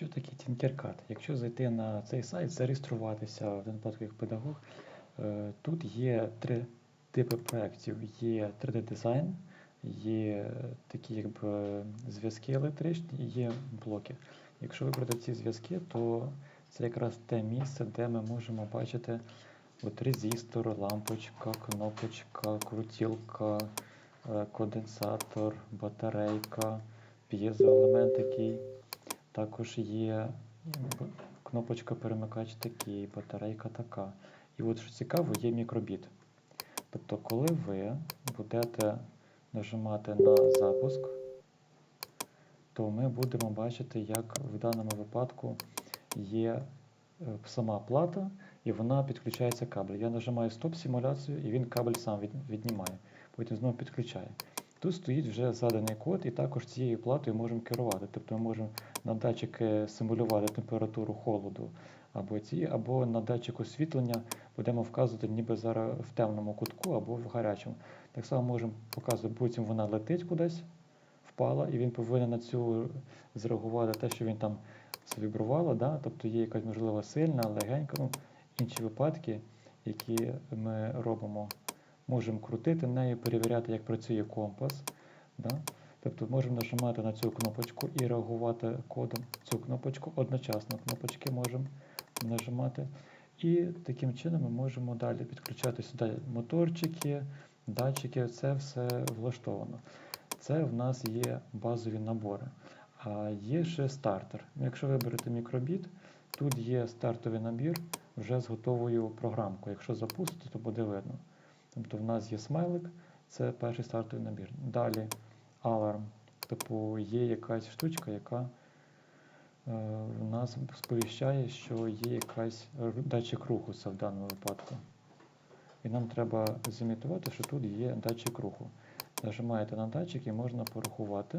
Що таке Tinkercad? Якщо зайти на цей сайт, зареєструватися в випадку як педагог, е, тут є три типи проєктів. Є 3D-дизайн, є такі якби зв'язки електричні і є блоки. Якщо вибрати ці зв'язки, то це якраз те місце, де ми можемо бачити от резистор, лампочка, кнопочка, крутілка, е, конденсатор, батарейка, п'єзоелемент такий. Також є кнопочка перемикач такий, батарейка така. І от що цікаво, є мікробіт. Тобто, коли ви будете нажимати на запуск, то ми будемо бачити, як в даному випадку є е, сама плата, і вона підключається кабель. Я нажимаю стоп-симуляцію, і він кабель сам віднімає. Потім знову підключає. Тут стоїть вже заданий код, і також цією платою можемо керувати. Тобто ми можемо на датчики симулювати температуру холоду або ці, або на датчик освітлення будемо вказувати ніби зараз в темному кутку або в гарячому. Так само можемо показувати, потім вона летить кудись, впала, і він повинен на цю зреагувати те, що він там завібрувало, да? тобто є якась можливо сильна, легенька, ну, інші випадки, які ми робимо. Можемо крутити нею, перевіряти, як працює компас. Да? Тобто можемо нажимати на цю кнопочку і реагувати кодом. Цю кнопочку одночасно кнопочки можемо нажимати. І таким чином ми можемо далі підключати сюди моторчики, датчики, це все влаштовано. Це в нас є базові набори. А є ще стартер. Ну, Якщо виберете мікробіт, тут є стартовий набір вже з готовою програмкою. Якщо запустити, то буде видно. Тобто в нас є смайлик, це перший стартовий набір. Далі аларм. Типу є якась штучка, яка е, нас сповіщає, що є якась датчик руху це в даному випадку. І нам треба зімітувати, що тут є датчик руху. Нажимаєте на датчик і можна порахувати.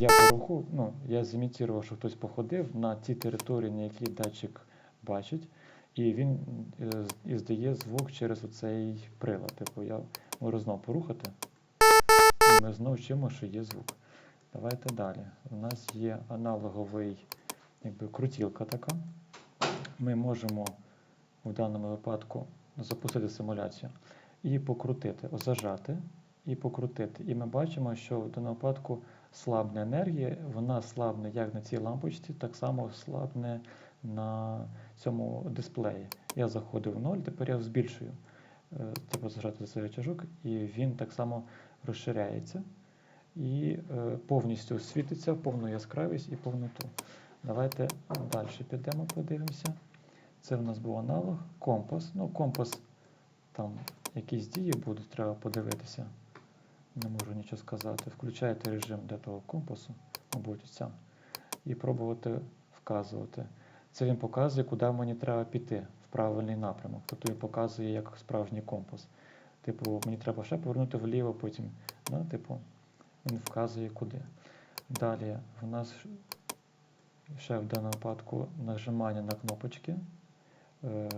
Я пораху, ну, я зімітував, що хтось походив на ті території, на які датчик бачить, і він е, з- і здає звук через оцей прилад. Типу, я можу знову порухати, і ми знову чуємо, що є звук. Давайте далі. У нас є аналоговий, якби крутілка така. Ми можемо в даному випадку запустити симуляцію і покрутити, зажати і покрутити. І ми бачимо, що в даному випадку слабне енергія, вона слабне як на цій лампочці, так само слабне на цьому дисплеї. Я заходив в 0, тепер я збільшую. Е, Типу зажати цей рычажок, і він так само розширяється і е, повністю світиться повну яскравість і повноту. Давайте далі підемо, подивимося. Це в нас був аналог, компас. Ну, компас, там якісь дії будуть, треба подивитися. Не можу нічого сказати. Включаєте режим для того компасу, мабуть, ця, і пробувати вказувати. Це він показує, куди мені треба піти в правильний напрямок. Тобто він показує як справжній компас. Типу, мені треба ще повернути вліво, потім, да, типу, він вказує куди. Далі в нас ще в даному випадку нажимання на кнопочки. Е,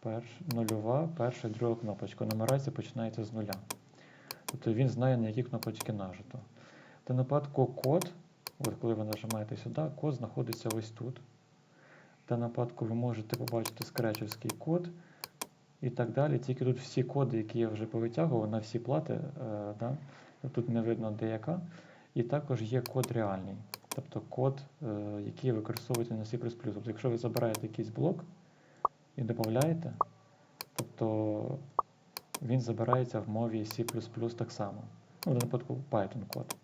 перш, нульова, перша, і друга кнопочка. Нумерація починається з нуля. Тобто він знає, на які кнопочки нажито. В даному випадку код, от коли ви нажимаєте сюди, код знаходиться ось тут. В даному випадку ви можете побачити скречівський код і так далі. Тільки тут всі коди, які я вже повитягував на всі плати, е, да? тут не видно де яка. І також є код реальний, тобто код, е, який використовується на C++. Тобто, якщо ви забираєте якийсь блок і додаєте, тобто він забирається в мові C++ так само. Ну, в випадку Python код.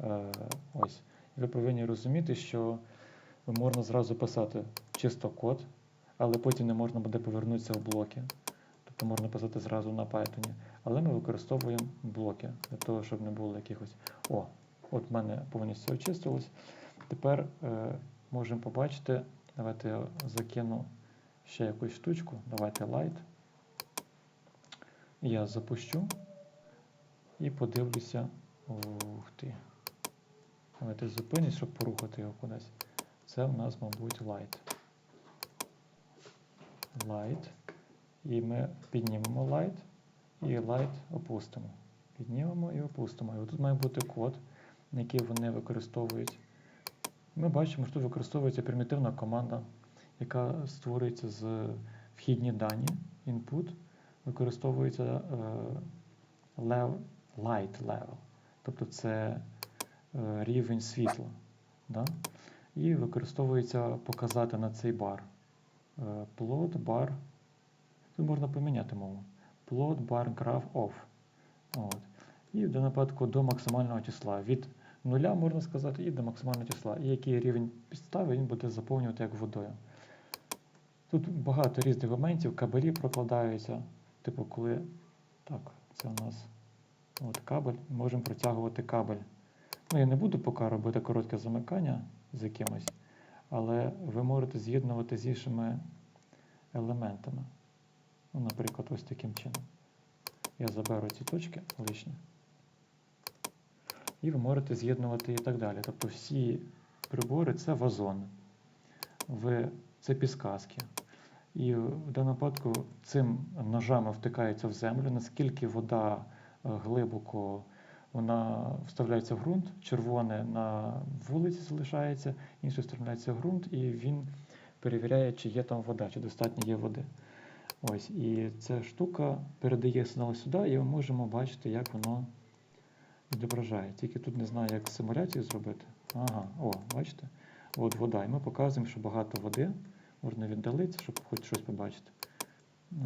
Е, ось. Ви повинні розуміти, що можна зразу писати чисто код, але потім не можна буде повернутися в блоки. Тобто можна писати зразу на Python. Але ми використовуємо блоки для того, щоб не було якихось. О, от в мене повністю очистилось. Тепер е, можемо побачити. Давайте я закину ще якусь штучку. Давайте Light. Я запущу і подивлюся. Ух ти. Давайте зупинюсь, щоб порухати його кудись. Це у нас, мабуть, Light. Light. І ми піднімемо Light і Light опустимо. Піднімемо і опустимо. І тут має бути код, які вони використовують. Ми бачимо, що тут використовується примітивна команда, яка створюється з вхідні дані, input, використовується е, lev- light level, тобто це е, рівень світла. Да? І використовується показати на цей бар. Е, Plot bar. Тут можна поміняти мову. Plot bar graph off. От. І в даному випадку до максимального числа. Від нуля, можна сказати, і до максимального числа. І який рівень підстави він буде заповнювати як водою. Тут багато різних моментів, кабелі прокладаються. Типу, коли. Так, це у нас от кабель, можемо протягувати кабель. Ну, я не буду поки робити коротке замикання з якимось, але ви можете з'єднувати з іншими елементами. Ну, наприклад, ось таким чином. Я заберу ці точки лишні. І ви можете з'єднувати і так далі. Тобто всі прибори це вазон, ви, це підсказки. І в даному випадку цим ножами втикається в землю, наскільки вода е, глибоко вона вставляється в ґрунт, червоне на вулиці залишається, інше вставляється в ґрунт, і він перевіряє, чи є там вода, чи достатньо є води. Ось, і ця штука передає сигнал сюди, і ми можемо бачити, як воно відображає. Тільки тут не знаю, як симуляцію зробити. Ага, о, бачите? От вода. І ми показуємо, що багато води. Можна віддалитися, щоб хоч щось побачити.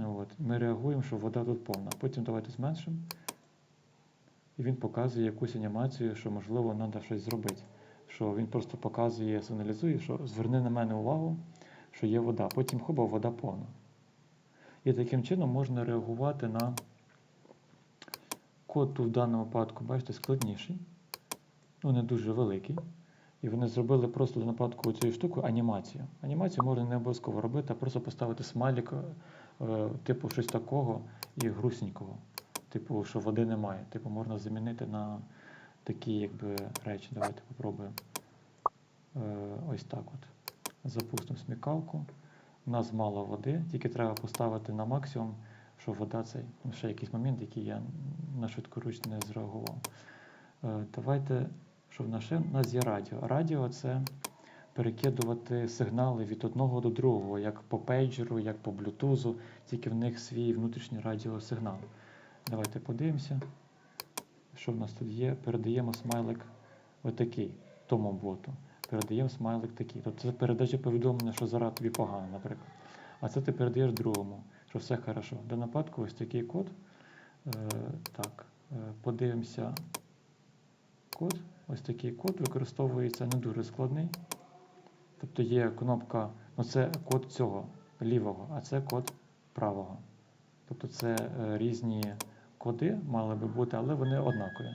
От. Ми реагуємо, що вода тут повна. Потім давайте зменшимо. І він показує якусь анімацію, що можливо треба щось зробити. Що він просто показує, сигналізує, що зверни на мене увагу, що є вода. Потім хоба, вода повна. І таким чином можна реагувати на код тут в даному випадку, бачите, складніший, ну не дуже великий. І вони зробили просто до нападку цією штукою анімацію. Анімацію можна не обов'язково робити, а просто поставити смайлик, е, типу щось такого і грустненького. Типу, що води немає. Типу, можна замінити на такі якби, речі. Давайте попробуємо. Е, ось так от. Запустимо смікалку. У нас мало води, тільки треба поставити на максимум, що вода цей. Ну, ще якийсь момент, який я на швидкоруч не зреагував. Е, давайте, що в нас? У нас є радіо. Радіо це перекидувати сигнали від одного до другого, як по пейджеру, як по блютузу, тільки в них свій внутрішній радіосигнал. Давайте подивимося, що в нас тут є. Передаємо смайлик отакий, тому боту. Передаємо смайлик такий. Тобто це передача повідомлення, що зараз тобі погано, наприклад. А це ти передаєш другому, що все хорошо. До нападку ось такий код. Е, так, е, подивимося код. Ось такий код використовується не дуже складний. Тобто є кнопка, ну це код цього лівого, а це код правого. Тобто це е, різні коди мали би бути, але вони однакові.